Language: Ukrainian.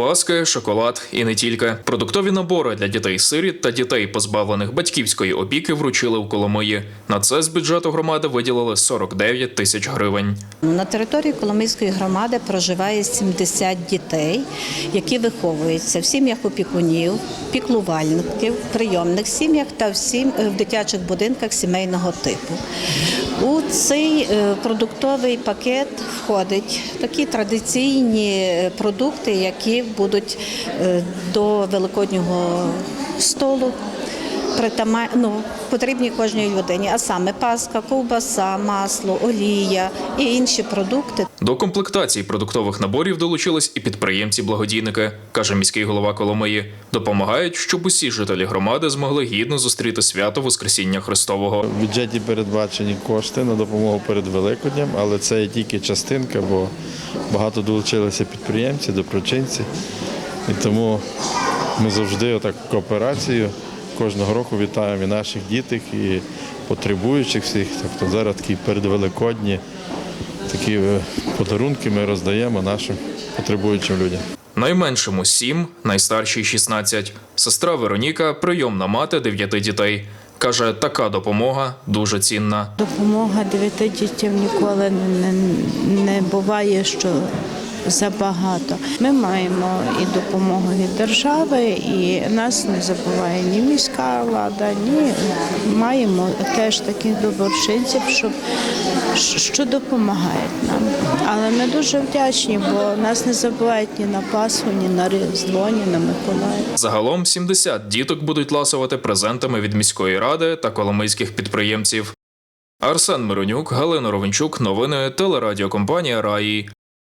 Паски, шоколад і не тільки. Продуктові набори для дітей-сиріт та дітей, позбавлених батьківської опіки, вручили в Коломиї. На це з бюджету громади виділили 49 тисяч гривень. На території Коломийської громади проживає 70 дітей, які виховуються в сім'ях опікунів, піклувальників, прийомних сім'ях та в сім- в дитячих будинках сімейного типу. У цей е, продуктовий пакет входять такі традиційні е, продукти, які будуть е, до великоднього столу притама... ну, потрібні кожній людині, а саме паска, ковбаса, масло, олія і інші продукти. До комплектації продуктових наборів долучились і підприємці-благодійники, каже міський голова Коломиї. Допомагають, щоб усі жителі громади змогли гідно зустріти свято Воскресіння Христового. В бюджеті передбачені кошти на допомогу перед Великоднем, але це є тільки частинка, бо багато долучилися підприємці, доброчинці. І тому ми завжди отак кооперацію кожного року вітаємо і наших діток, і потребуючих всіх. Тобто зараз такі передвеликодні такі е, подарунки ми роздаємо нашим потребуючим людям. Найменшому 7, найстаршій 16. Сестра Вероніка прийомна мати дев'яти дітей. Каже, така допомога дуже цінна. Допомога дев'яти дітям ніколи не, не буває, що забагато. Ми маємо і допомогу від держави, і нас не забуває ні міська влада, ні маємо теж таких доброчинців, що, що допомагають нам. Але ми дуже вдячні, бо нас не забувають ні на Пасху, ні на Різдво, ні на Миколая. Загалом 70 діток будуть ласувати презентами від міської ради та коломийських підприємців. Арсен Миронюк, Галина Ровенчук, новини телерадіокомпанія Раї.